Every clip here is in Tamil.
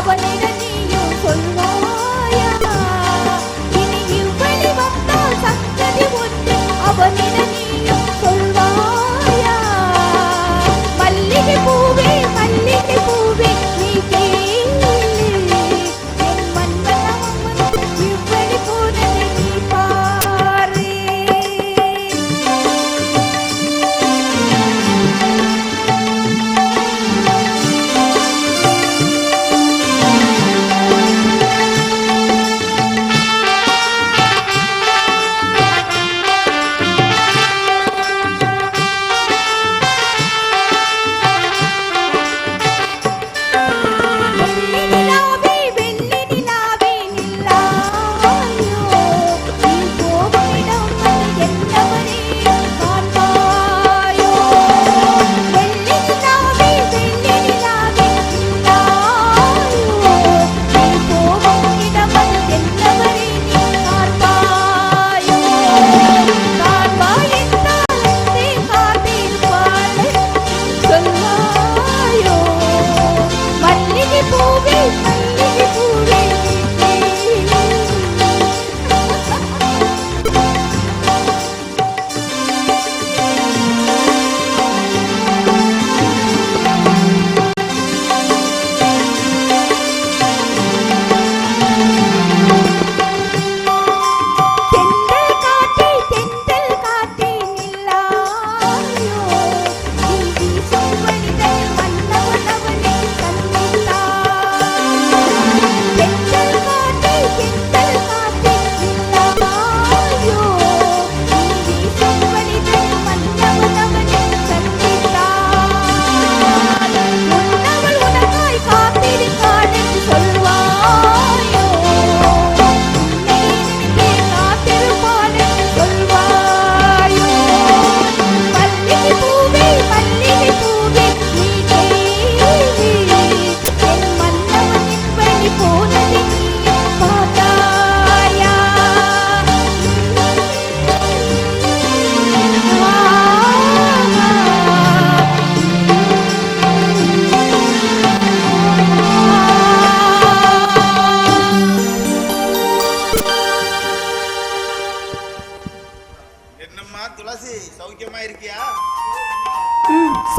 Abone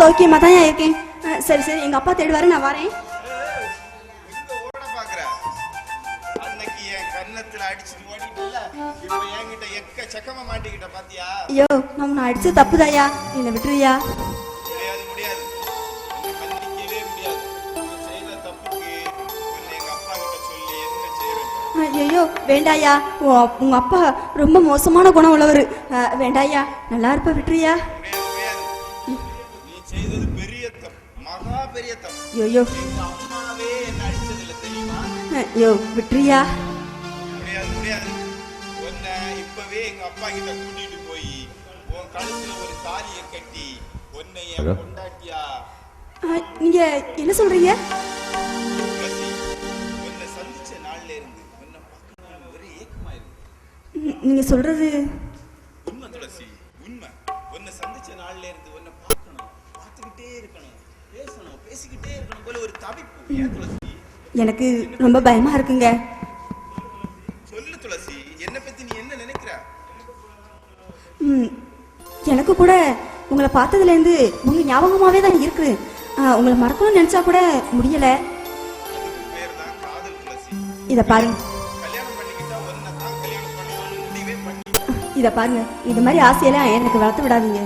ஓகேமா தான் இருக்கேன் சரி சரி எங்க அப்பா தேடுவாரு நான் வரேன். ஐயோ நான் அடிச்சது தப்புதாயா என்னை விட்டுறியா? ஐயோ வேண்டாயா உங்க அப்பா ரொம்ப மோசமான குணம் உள்ளவர். வேண்டாயா நல்லா இருப்ப விட்டுறியா? பெரிய தப்பு ஐயோ அம்மாவே என்ன அடிச்சதில்ல தெரியுமா ஐயோ விட்டுறியா? முடியாது முடியாது. உன்னை இப்பவே எங்க அப்பா கிட்ட கூட்டிட்டு போய் உன் கழுத்துல ஒரு தாலியை கட்டி உன்னை என்? கொண்டாட்டியா நீங்க என்ன சொல்றீங்க? உன்னை சந்திச்ச நாள்ல இருந்து உன்னை பார்க்கணும்னு ஒரே ஏக்கமா இருக்கு நீங்க சொல்றது எனக்கு ரொம்ப பயமா இருக்குங்க. சொல்லு துளசி என்னை பத்தி நீ என்ன நினைக்கிற? ம், எனக்கு கூட உங்களை பார்த்ததுலேருந்து உங்க ஞாபகமாவே தான் இருக்கு. உங்களை மறக்கணும்னு நினைச்சா கூட முடியல. இத பாருங்க. இத பாருங்க. இது மாதிரி ஆசையெல்லாம் எனக்கு வளர்த்து விடாதீங்க.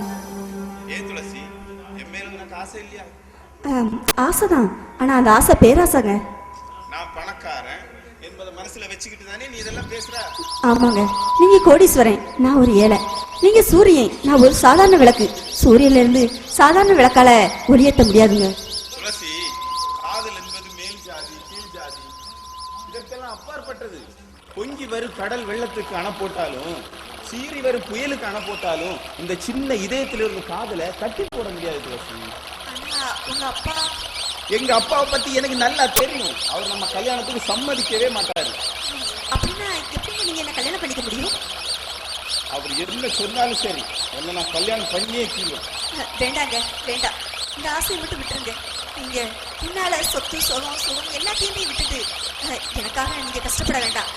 அஹ், ஆசைதான். ஆனா அந்த ஆசை பேராசைங்க. நான் பணக்காரன் என்பதை மனசுல வச்சுக்கிட்டு தானே நீ இதெல்லாம் பேசுற? ஆமாங்க. நீங்க கோடீஸ்வரன் நான் ஒரு ஏழை. நீங்க சூரியன் நான் ஒரு சாதாரண விளக்கு. சூரியன்ல இருந்து சாதாரண விளக்கால ஒளியேற்ற முடியாதுங்க. துளசி காதல் என்பது மேல் ஜாதி கீழ் ஜாதி. இதற்கெல்லாம் அப்பாற்பட்டது. பொங்கி வரும் கடல் வெள்ளத்துக்கு அணை போட்டாலும் சீறி வரும் புயலுக்கு அணை போட்டாலும் இந்த சின்ன இதயத்தில் இருந்த காதலை கட்டி போட முடியாது துளசி. உங்க அப்பா. எங்க அப்பாவை பத்தி எனக்கு நல்லா தெரியும். அவர் நம்ம கல்யாணத்துக்கு சம்மதிக்கவே மாட்டாரு. அப்படின்னா எப்படி நீங்க என்ன கல்யாணம் பண்ணிக்க முடியும்? அவர் என்ன சொன்னாலும் சரி. உன்னை நான் கல்யாணம் பண்ணியே தீருவேன். வேண்டாங்க வேண்டாம். இந்த ஆசையை மட்டும் விட்டுருங்க. நீங்க பின்னால சொத்து சுகம் சுகம் எல்லாத்தையுமே விட்டுட்டு எனக்காக நீங்க கஷ்டப்பட வேண்டாம்.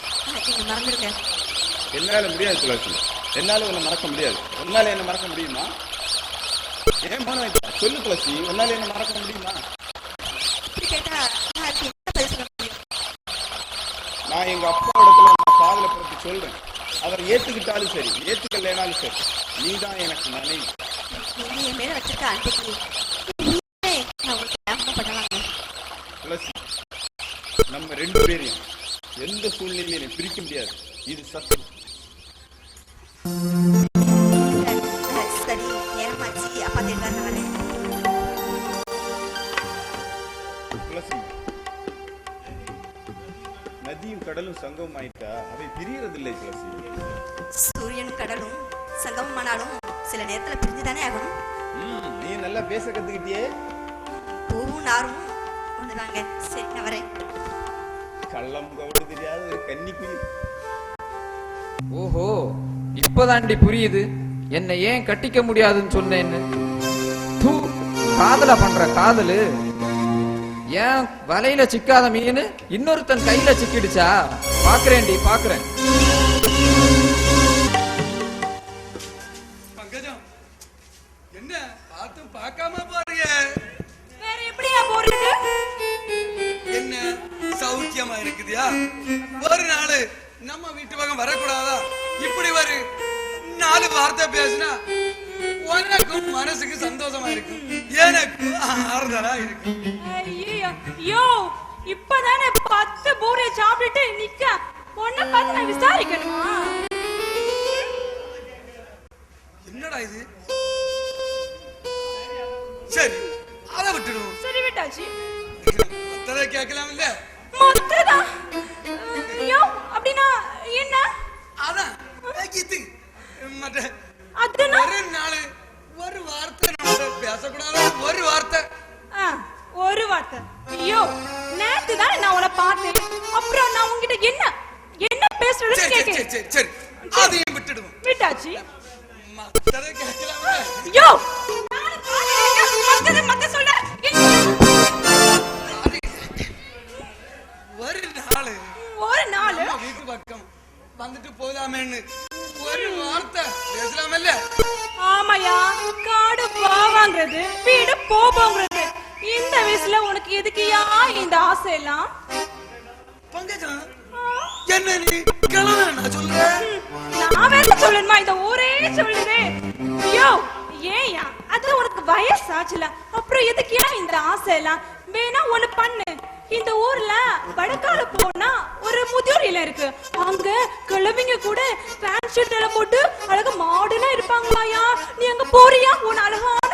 நீங்க மறந்துடுங்க. என்னால முடியாது துளசி. என்னால உன்னை மறக்க முடியாது. உன்னால என்ன மறக்க முடியுமா? ஏன் மனம்? சொல்லு துளசி உன்னால என்ன மறக்க முடியுமா? நான் எங்க அப்பா இடத்துல நான் காதல பத்தி சொல்றேன். அவர் ஏத்துக்கிட்டாலும் சரி ஏத்துக்கலைனாலும் சரி நீதான் எனக்கு மனைவி. துளசி நம்ம ரெண்டு பேரையும் எந்த சூழ்நிலையிலும் பிரிக்க முடியாது. இது சத்தியம். சரி நேரமாச்சு அப்பா தேடுவார் சங்கமம் ஆயிட்டா அவை பிரியறதில்லை துளசி சூரியனும் கடலும் சங்கமமானாலும் சில நேரத்துல பிரிஞ்சுதானே ஆகணும். ம், நீ நல்லா பேச கத்துக்கிட்டியே. பூவும் நாரும் ஒண்ணுதாங்க சரி நான் வரேன். கள்ளம் கவடு தெரியாத ஒரு கன்னிக்குயில் ஓஹோ இப்பதாண்டி புரியுது. என்னை ஏன் கட்டிக்க முடியாதுன்னு சொன்னேன்னு. தூ காதல பண்ற காதலு. ஏன் வலையில சிக்காத மீன் இன்னொருத்தன் கையில சிக்கிடுச்சா? பாக்குறேன்டி பாக்குறேன். பங்கஜம் என்ன பார்த்தும் பார்க்காம போறீங்க? வேற எப்படியா போறது? என்ன சௌக்கியமா இருக்குதியா? ஒரு நாள் நம்ம வீட்டு பக்கம் வரக்கூடாதா? இப்படி வரு நாலு வார்த்தை பேசினா உனக்கும் மனசுக்கு சந்தோஷமா இருக்கும். எனக்கும் ஆறுதலா இருக்கும். யோ இப்பதானே பத்து பூரை சாப்பிட்டுட்டு நிக்க. பொண்ணை பார்த்து நான் விசாரிக்கணுமா? என்னடா இது? சரி அதை விட்டுடுவோம் சரி விட்டாச்சு. மத்ததை கேட்கலாம் இல்ல மொத்ததா யோ அப்படின்னா என்ன? அதான் இது மற்ற அதுனா? ஒரு நாள் ஒரு வார்த்தை நம்மளோட பேசக்கூடாது. ஒரு வார்த்தை. ஒரு வார்த்தை. ஐயோ நேத்து தானே நான் உன்னை பார்த்தேன். அப்புறம் நான் உன்கிட்ட என்ன என்ன பேசுறதுன்னு சரி சரி சரி சரி அதையும் விட்டுடுவோம். விட்டாச்சு. மத்ததை கேட்கலாம்ல? யோ நானும் காலையில மத்தது மத்த சொல்ல அது ஒரு நாள். ஒரு நாள்? வீட்டு பக்கம் வந்துட்டு போதாமேன்னு ஒரு வார்த்தை பேசலாமல்ல? ஆமாயா காடு பாவாங்கிறது வீடு போவோங்கிறது இந்த வயசுல உனக்கு எதுக்குயா இந்த ஆசை எல்லாம் பங்கஜம் என்ன நீ கிளம்ப நான் சொல்றேன் நான் வேற சொல்லணுமா? இந்த ஊரே சொல்லுது. ஐயோ ஏயா அது உனக்கு வயசாச்சுல. அப்புறம் எதுக்குயா இந்த ஆசை எல்லாம் வேணா ஒண்ணு பண்ணு. இந்த ஊர்ல வடக்கால போனா ஒரு முதியோர் இல்லம் இருக்கு. அங்க கிழவிங்க கூட பேண்ட் ஷர்ட் எல்லாம் போட்டு அழகா மாடர்னா இருப்பாங்களாயா நீ அங்க போறியா? உன் அழகான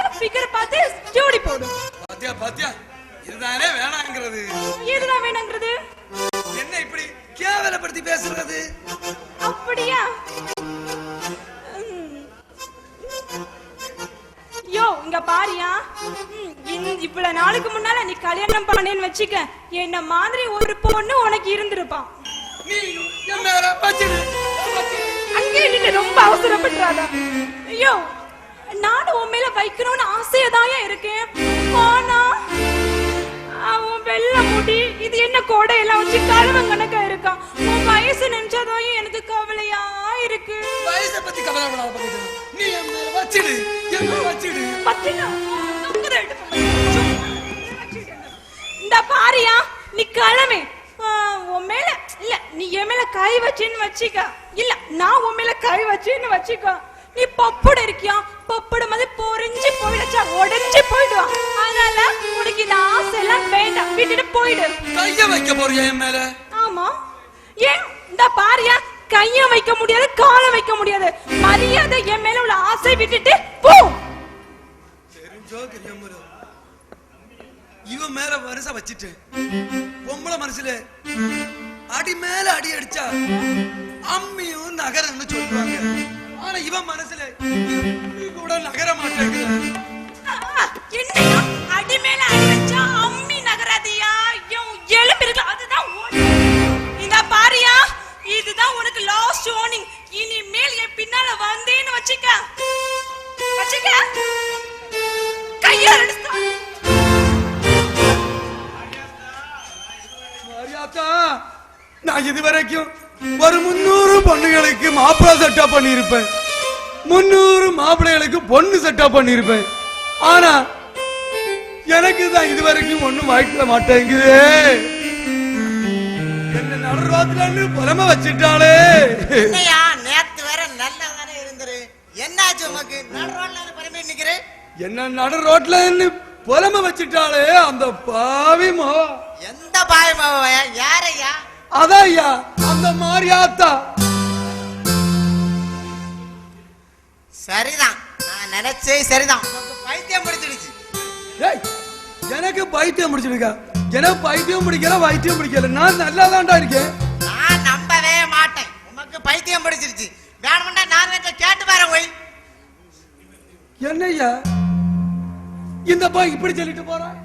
வச்சுக்க. என்ன மாதிரி ஒரு பொண்ணு உனக்கு இருந்திருப்பான். அங்கே ரொம்ப அவசரப்பட்டுறாத. ஐயோ நானும் உன் மேல வைக்கணும்னு ஆசையதாயா இருக்கேன். ஆனா அவன் வெள்ள முடி இது என்ன கோடை எல்லாம் வச்சு கழுவன் கணக்கா இருக்கான் உன் வயசு நினைச்சதாயும் எனக்கு கவலையா இருக்கு. வயசை பத்தி கவலைப்படாத நீ வச்சிடு. வச்சிடு. பத்தினா? பாரியா? நீ கிளம்பி. உன் மேல இல்ல நீ என் மேல கை வச்சேன்னு வச்சுக்க. இல்ல நான் உன் மேல கை வச்சேன்னு வச்சுக்க. நீ பப்புட இருக்கியா? பப்புட மாதிரி பொறிஞ்சு போயிடுச்சா? உடைஞ்சு போயிடுவான் அதனால உனக்கு இந்த ஆசை எல்லாம் வேண்டாம். விட்டுட்டு போயிடு. கைய வைக்க போறியா என் மேல? ஆமா. ஏன்? இந்த பாரியா கைய வைக்க முடியாது காலை வைக்க முடியாது. மரியாதை என் மேல உள்ள ஆசை விட்டுட்டு போ. தெரிஞ்சோ தெரியாமலோ இவன் மேல வருஷ வச்சுட்டு பொம்பளை மனசுல அடி மேல அடி அடிச்சா அம்மியும் நகரம்னு சொல்லுவாங்க. ஆனா இவன் மனசுல கூட நகர மாட்டேங்குது அடி மேல அடி வச்சா அம்மி நகராதியா? எலும்பு இருக்கு அதுதான் இந்த பாரியா இதுதான் உனக்கு லாஸ்ட் வார்னிங் இனிமேல் என் பின்னால வந்தேன்னு வச்சுக்க. வச்சுக்க. மாரியாத்தா நான் இதுவரைக்கும் ஒரு முன்னூறு பொண்ணுகளுக்கு மாப்பிள்ளை செட்டப் பண்ணியிருப்பேன். முன்னூறு மாப்பிள்ளைகளுக்கு பொண்ணு செட்டப் பண்ணியிருப்பேன். ஆனா எனக்கு தான் இதுவரைக்கும் ஒண்ணும் வாய்க்கல மாட்டேங்குதே. என்ன நடுரோத்துல புலம வச்சிட்டாளே. நேத்து வேற நல்லா இருந்துரு என்னாச்சு உமக்கு நடு ரோட்ல என்ன நடு ரோட்ல புலம வச்சிட்டாளே அந்த பாவி மோ எந்த பாயமாவ யாரையா? அதையா? அந்த மாரியாத்தா. சரிதான். நான் நினைச்சே சரிதான். உனக்கு பைத்தியம் பிடிச்சிடுச்சு. ஏய், எனக்கு பைத்தியம் பிடிச்சிருக்கா. எனக்கு பைத்தியம் பிடிக்கல வைத்தியம் பிடிக்கல. நான் நல்லா தான்டா இருக்கேன். நான் நம்பவே மாட்டேன். உமக்கு பைத்தியம் பிடிச்சிருச்சு வேணும்னா நான் கேட்டு பாரு போய். என்னய்யா? இந்த போய் இப்படி சொல்லிட்டு போறான்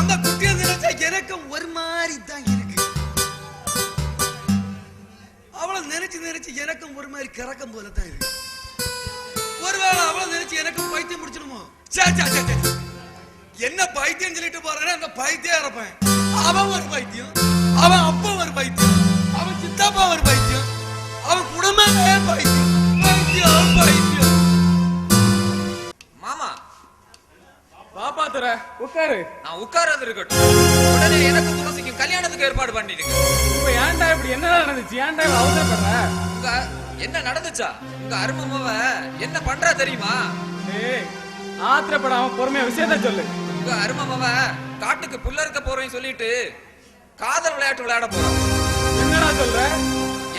அந்த குட்டியை நினைச்சா எனக்கு ஒரு மாதிரி தான் இருக்கு. அவளை நினைச்சு நினைச்சு எனக்கும் ஒரு மாதிரி கிறக்கம் போல தான் இருக்கு. ஒருவேளை அவளை நினைச்சு எனக்கும் பைத்தியம் முடிச்சிடுமோ சே, சே, சே, சே. என்ன பைத்தியம் சொல்லிட்டு போறானே அந்த பைத்தியம் இருப்பேன் அவன் ஒரு பைத்தியம். அவன் உட்காரு நான் உட்கார்றது இருக்கட்டும். உடனே எனக்கு துளசிக்கும் கல்யாணத்துக்கு ஏற்பாடு பண்ணிடுங்க. இப்ப ஏன்டா இப்படி என்ன நடந்துச்சு? ஏன்டா இவ்வளவு அவசரப்படுற? உங்க என்ன நடந்துச்சா? உங்க அருமமாவ என்ன பண்றா தெரியுமா? ஏய் ஆத்திரப்படாம பொறுமையா விஷயத்த சொல்லு. உங்க அருமமாவ காட்டுக்கு புல்ல இருக்க போறேன்னு சொல்லிட்டு காதல் விளையாட்டு விளையாட போறான் என்னடா சொல்ற?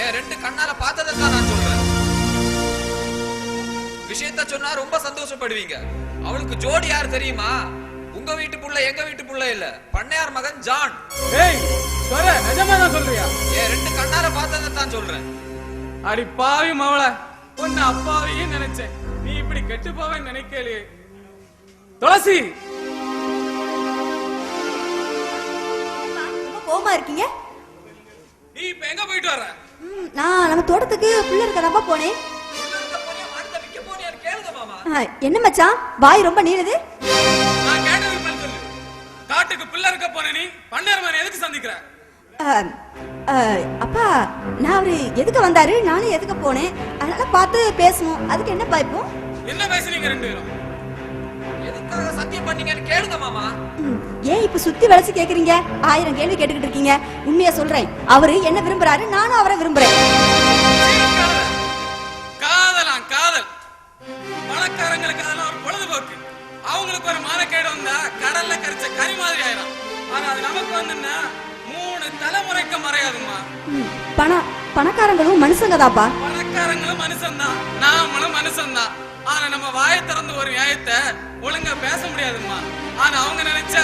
என் ரெண்டு கண்ணால பார்த்ததை தான் நான் சொல்றேன். விஷயத்த சொன்னா ரொம்ப சந்தோஷப்படுவீங்க. அவளுக்கு ஜோடி யார் தெரியுமா? உங்க வீட்டு புள்ள எங்க வீட்டு புள்ள இல்ல. பண்ணையார் மகன் ஜான். ஏய் துற நிஜமா தான் சொல்றியா? என் ரெண்டு கண்ணால பார்த்ததை தான் சொல்றேன். அடி பாவி மவள உன்னை அப்பாவையும் நினைச்சேன். நீ இப்படி கெட்டு போவேன்னு நினைக்கலையே. துளசி! ரொம்ப கோவமா இருக்கீங்க? நீ இப்ப எங்க போயிட்டு வர்ற? ம், நான் நம்ம தோட்டத்துக்கு புள்ள இருக்கதாப்பா போனேன். மரத்தை விக்க போனியான்னு கேளுங்க மாமா. ஆ, என்ன மச்சான்? வாய் ரொம்ப நீளுது. காட்டுக்கு பிள்ளை இருக்க போன நீ? பண்ணையார் எதுக்கு சந்திக்கிற? அப்பா நான் அவரு எதுக்கு வந்தாரு? நானும் எதுக்கு போனேன்? அதனால பார்த்து பேசணும் அதுக்கு என்ன பாய்ப்போம் என்ன பேசுறீங்க ரெண்டு பேரும்? எதுக்காக சத்தியம் பண்ணீங்கன்னு கேளுங்க மாமா. ம், ஏன் இப்ப சுத்தி வளைச்சு கேக்குறீங்க? ஆயிரம் கேள்வி கேட்டுக்கிட்டு இருக்கீங்க. உண்மையா சொல்றேன். அவரு என்ன விரும்புறாரு? நானும் அவரை விரும்புறேன். காதலாம் காதல். பணக்காரங்களுக்கு அதெல்லாம் ஒரு பொழுதுபோக்கு. அவங்களுக்கு ஒரு மானக்கேடு வந்தா கடல்ல கரிச்ச கறி மாதிரி ஆயிரும். ஆனா அது நமக்கு வந்துன்னா மூணு தலைமுறைக்கு மறையாதும்மா. ம், பணம் பணக்காரங்களும் மனுஷங்கதாப்பா. பணக்காரங்களும் மனுஷன்தான். நாமளும் மனுஷன்தான். ஆனா நம்ம வாயை திறந்து ஒரு நியாயத்தை ஒழுங்கா பேச முடியாதும்மா. ஆனா அவங்க நினைச்சா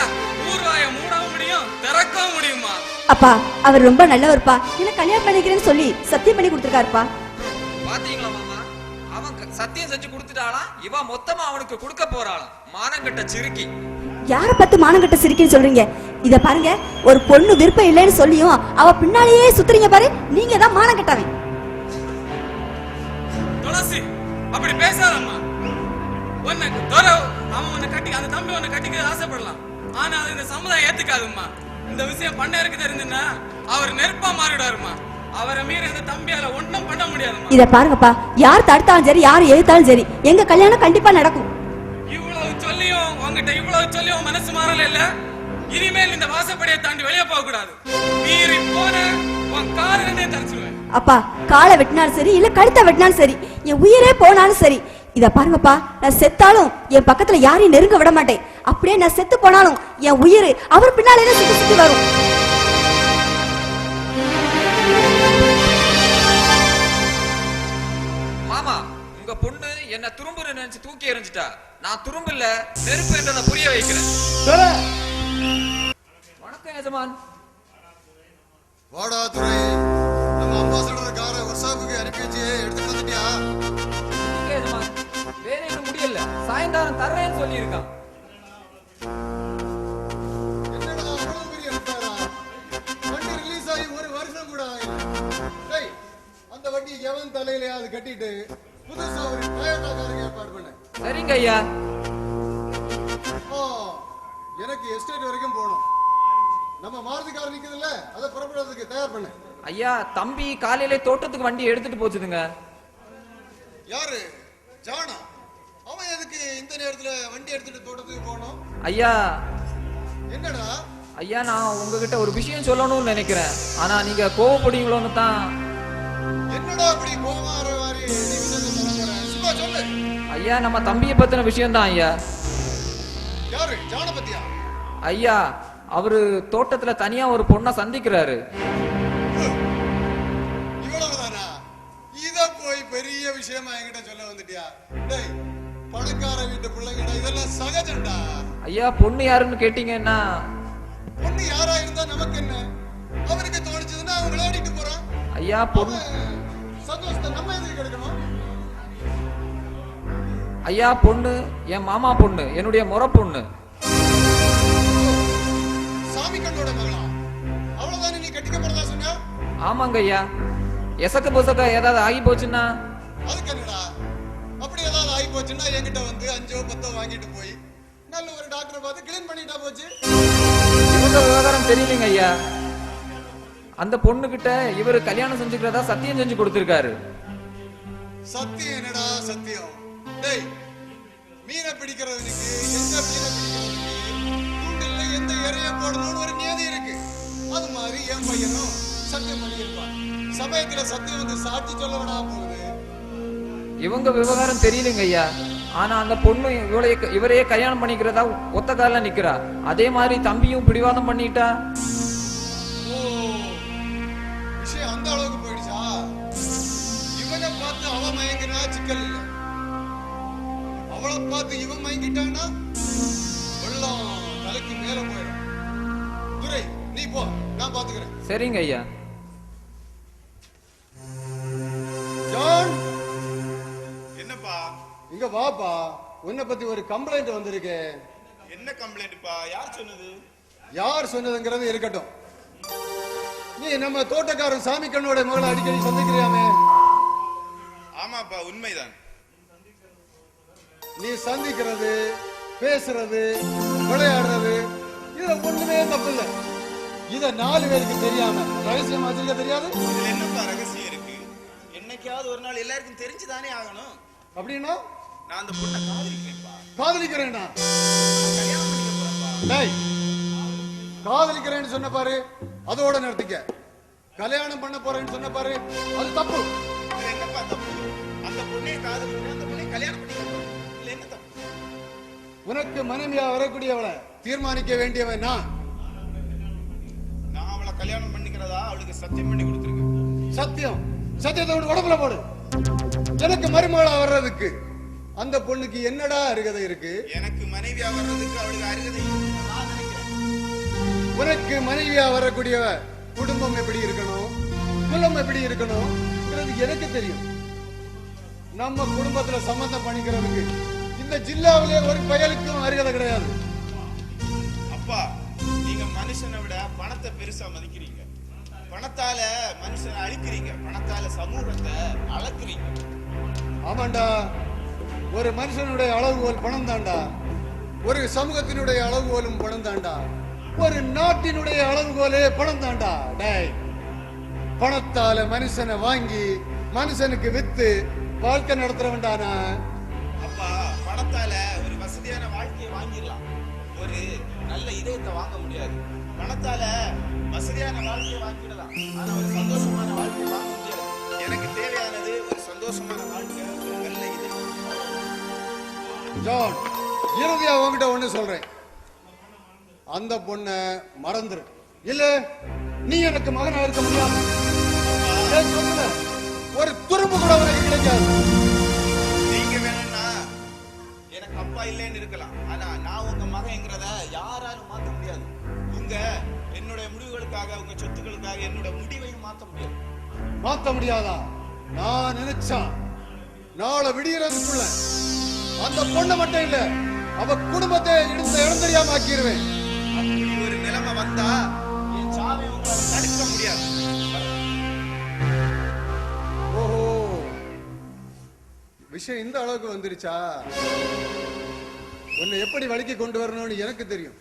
ஊர்வாய மூடவும் முடியும் திறக்கவும் முடியுமா அப்பா அவர் ரொம்ப நல்லவர்ப்பா. என்ன கல்யாணம் பண்ணிக்கிறேன்னு சொல்லி சத்தியம் பண்ணி கொடுத்துருக்காருப்பா. பாத்தீங்களா சத்தியம் செஞ்சு கொடுத்துட்டாளாம். இவன் மொத்தமா அவனுக்கு கொடுக்க போறாளாம். மானங்கட்ட சிறுக்கி யார பார்த்து மானங்கட்ட சிரிக்குன்னு சொல்றீங்க? இத பாருங்க ஒரு பொண்ணு விருப்பம் இல்லைன்னு சொல்லியும் அவ பின்னாலேயே சுத்துறீங்க பாரு நீங்க தான் மானம் கட்டவன் துளசி அப்படி பேசாதம்மா. உன்னை துர அவன் உன்னை கட்டி அந்த தம்பி உன்னை கட்டிக்க ஆசைப்படலாம். ஆனா அது இந்த சமுதாயம் ஏத்துக்காதும்மா. இந்த விஷயம் பண்ணருக்கு தெரிஞ்சுன்னா அவர் நெருப்பா மாறிடுவாருமா அவரை மீறி அந்த தம்பியால ஒண்ணும் பண்ண முடியாதும்மா. இத பாருங்கப்பா. யார் தடுத்தாலும் சரி யார் எதிர்த்தாலும் சரி எங்க கல்யாணம் கண்டிப்பா நடக்கும். இவ்வளவு சொல்லியும் உன்கிட்ட இவ்வளவு சொல்லியும் மனசு மாறல இல்ல? இனிமேல் இந்த வாசப்படியை தாண்டி வெளியே போக கூடாது. மீறி போன உன் கால் ரெண்டே தரிச்சிருவேன். அப்பா காலை வெட்டினாலும் சரி இல்ல கழுத்தை வெட்டினாலும் சரி என் உயிரே போனாலும் சரி. இத பாருங்கப்பா நான் செத்தாலும் என் பக்கத்துல யாரையும் நெருங்க விட மாட்டேன். அப்படியே நான் செத்து போனாலும் என் உயிர் அவர் பின்னாலே சுத்தி சுத்தி வரும். பொண்ணு என்ன துரும்புன்னு நினைச்சு தூக்கி எறிஞ்சிட்டா. நான் துரும்பு இல்ல நெருப்பு என்றதை புரிய வைக்கிறேன். வணக்கம் எஜமான். வாடா துரை நம்ம அம்பாசடர் காரை ஒர்க் ஷாப்புக்கு அனுப்பி வச்சு எடுத்துட்டு வந்துட்டியா? எஜமான். வேலை இன்னும் முடியல. சாயங்காலம் தர்றேன்னு சொல்லியிருக்கான். என்னடா அவ்வளவு பெரிய வண்டி ரிலீஸ் ஆகி ஒரு வருஷம் கூட ஆகல. டேய் அந்த வண்டி எவன் தலையிலயாவது கட்டிட்டு புதுசா ஒரு டொயோட்டா காருக்கு ஏற்பாடு பண்ணு சரிங்க ஐயா. எனக்கு எஸ்டேட் வரைக்கும் போகணும். நம்ம மாருதி கார் நிக்குதுல்ல அதை புறப்படுறதுக்கு தயார் பண்ணு. ஐயா தம்பி காலையில தோட்டத்துக்கு வண்டி எடுத்துட்டு போச்சுதுங்க. யாரு? ஜானா? அவன் எதுக்கு இந்த நேரத்துல வண்டி எடுத்துட்டு தோட்டத்துக்கு போகணும்? ஐயா. என்னடா? ஐயா நான் உங்ககிட்ட ஒரு விஷயம் சொல்லணும்னு நினைக்கிறேன். ஆனா நீங்க கோவப்படுவீங்களோன்னு தான். என்னடா அப்படி கோமார மாதிரி ஐயா நம்ம தம்பியை பத்தின விஷயம் தான் ஐயா. யாரு? ஜான பத்தியா? ஐயா அவரு தோட்டத்துல தனியா ஒரு பொண்ணை சந்திக்கிறாரு. இவ்வளவுதானா? இத போய் பெரிய விஷயமா என்கிட்ட சொல்ல வந்துட்டியா? டேய் பணக்கார வீட்டு பிள்ளைங்கடா இதெல்லாம் சகஜம்டா. ஐயா பொண்ணு யாருன்னு கேட்டீங்கன்னா பொண்ணு யாரா இருந்தா நமக்கு என்ன? அவனுக்கு தோணுச்சதுன்னா அவன் விளையாடிட்டு போறான் ஐயா பொண்ணு ஐயா பொண்ணு என் மாமா பொண்ணு என்னுடைய முறை பொண்ணு. ஆமாங்க ஐயா. எசக்க பொசக்க ஏதாவது ஆகி போச்சுன்னா? அப்படி ஏதாவது ஆகி போச்சுன்னா என்கிட்ட வந்து அஞ்சோ பத்தோ வாங்கிட்டு போய் நல்ல ஒரு டாக்டரை பார்த்து கிளீன் பண்ணிட்டா போச்சு. இவங்க விவகாரம் தெரியலைங்க ஐயா. அந்த பொண்ணு கிட்ட இவரு கல்யாணம் செஞ்சுக்கிறதா சத்தியம் செஞ்சு கொடுத்திருக்காரு. சத்தியம் என்னடா சத்தியம்? டேய் மீனை பிடிக்கிறதுக்கு எந்த மீனை பிடிக்கிறதுக்கு தூண்டில்ல எந்த இறைய போடணும்னு ஒரு நியதி இருக்கு. அது மாதிரி என் பையனும் சத்தியம் பண்ணியிருப்பான். சமயத்துல சத்தியம் வந்து சாட்சி சொல்ல விடாம போகுது. இவங்க விவகாரம் தெரியலங்க ஐயா. ஆனா அந்த பொண்ணு இவளைய இவரையே கல்யாணம் பண்ணிக்கிறதா ஒத்த காலில் நிக்கிறா. அதே மாதிரி தம்பியும் பிடிவாதம் பண்ணிட்டா? இவன் மயங்கிட்டான்னா வெள்ளம் தலைக்கு மேல போயிடும். துரை நீ போ நான் பாத்துக்கிறேன் சரிங்க ஐயா. ஜான் என்னப்பா? இங்க வாப்பா உன்னை பத்தி ஒரு கம்ப்ளைண்ட் வந்திருக்கு. என்ன கம்ப்ளைண்ட்ப்பா யார் சொன்னது? யார் சொன்னதுங்கிறது இருக்கட்டும். நீ நம்ம தோட்டக்காரன் சாமி கண்ணோட மகளை அடிக்கடி சந்திக்கிறியாமே? ஆமாப்பா உண்மைதான். நீ சந்திக்கிறது பேசுறது விளையாடுறது இதுல ஒண்ணுமே தப்பு இல்ல இத நாலு பேருக்கு தெரியாம ரகசியமா வச்சிருக்க தெரியாது? இதுல என்னப்பா ரகசியம் இருக்கு? என்னைக்காவது ஒரு நாள் எல்லாருக்கும் தெரிஞ்சுதானே ஆகணும். அப்படின்னா? நான் அந்த பொண்ணை காதலிக்கிறேன்ப்பா. காதலிக்கிறேன்னா கல்யாணம் பண்ணிக்க போறேன்ப்பா. டேய் காதலிக்கிறேன்னு சொன்ன பாரு அதோட நிறுத்திக்க. கல்யாணம் பண்ண போறேன்னு சொன்ன பாரு அது தப்பு. என்னப்பா தப்பு? அந்த பொண்ணே காதலிக்கிறேன் அந்த பொண்ணை கல்யாணம் பண்ணிக்க உனக்கு மனைவியா வரக்கூடியவளை தீர்மானிக்க வேண்டியவன் நான். நான் அவளை கல்யாணம் பண்ணிக்கிறதா அவளுக்கு சத்தியம் பண்ணி கொடுத்துருக்கேன். சத்தியம். சத்தியத்தை விட்டு உடம்புல போடு. எனக்கு மருமகளா வர்றதுக்கு. அந்த பொண்ணுக்கு என்னடா அருகதை இருக்கு? எனக்கு மனைவியா வர்றதுக்கு அவளுக்கு அருகதை உனக்கு மனைவியா வரக்கூடிய குடும்பம் எப்படி இருக்கணும்? குலம் எப்படி இருக்கணும்? எனக்கு தெரியும். நம்ம குடும்பத்துல சம்பந்தம் பண்ணிக்கிறதுக்கு இந்த ஜில்லாவிலே ஒரு பயலுக்கும் அருகதை கிடையாது. அப்பா நீங்க மனுஷனை விட பணத்தை பெருசா மதிக்கிறீங்க. பணத்தால மனுஷனை அழிக்கிறீங்க. பணத்தால சமூகத்தை அளக்குறீங்க. ஆமாண்டா. ஒரு மனுஷனுடைய அளவுகோல் பணம் தாண்டா ஒரு சமூகத்தினுடைய அளவுகோலும் பணம் தாண்டா ஒரு நாட்டினுடைய அளவுகோலே பணம் தாண்டா டேய் பணத்தால மனுஷனை வாங்கி மனுஷனுக்கு வித்து வாழ்க்கை நடத்துறவன்டானா பணத்தால ஒரு வசதியான வாழ்க்கையை வாங்கிடலாம். ஒரு நல்ல இதயத்தை வாங்க முடியாது. பணத்தால வசதியான வாழ்க்கையை வாங்கிடலாம். ஆனா ஒரு சந்தோஷமான வாழ்க்கையை வாங்க முடியாது. எனக்கு தேவையானது ஒரு சந்தோஷமான வாழ்க்கை ஒரு நல்ல இதயம். ஜான் இறுதியா உன்கிட்ட ஒண்ணு சொல்றேன். அந்த பொண்ணை மறந்துரு. இல்ல நீ எனக்கு மகனா இருக்க முடியாது ஒரு துரும்பு கூட உனக்கு கிடைக்காது. அப்பா இல்லைன்னு இருக்கலாம். ஆனா நான் உங்க மகங்கிறத யாராலும் மாத்த முடியாது. உங்க என்னுடைய முடிவுகளுக்காக உங்க சொத்துக்களுக்காக என்னோட முடிவையும் மாத்த முடியாது. மாத்த முடியாதா? நான் நினைச்சா நாளை விடியறதுக்குள்ள அந்த பொண்ணை மட்டும் இல்ல அவ குடும்பத்தை இடிந்த இடம் தெரியாம ஆக்கிடுவேன் அப்படி ஒரு நிலைமை வந்தா என் சாவை உங்களால தடுக்க முடியாது. ஓஹோ. விஷயம் இந்த அளவுக்கு வந்துருச்சா? உன்னை எப்படி வழிக்கு கொண்டு வரணும்னு எனக்கு தெரியும்.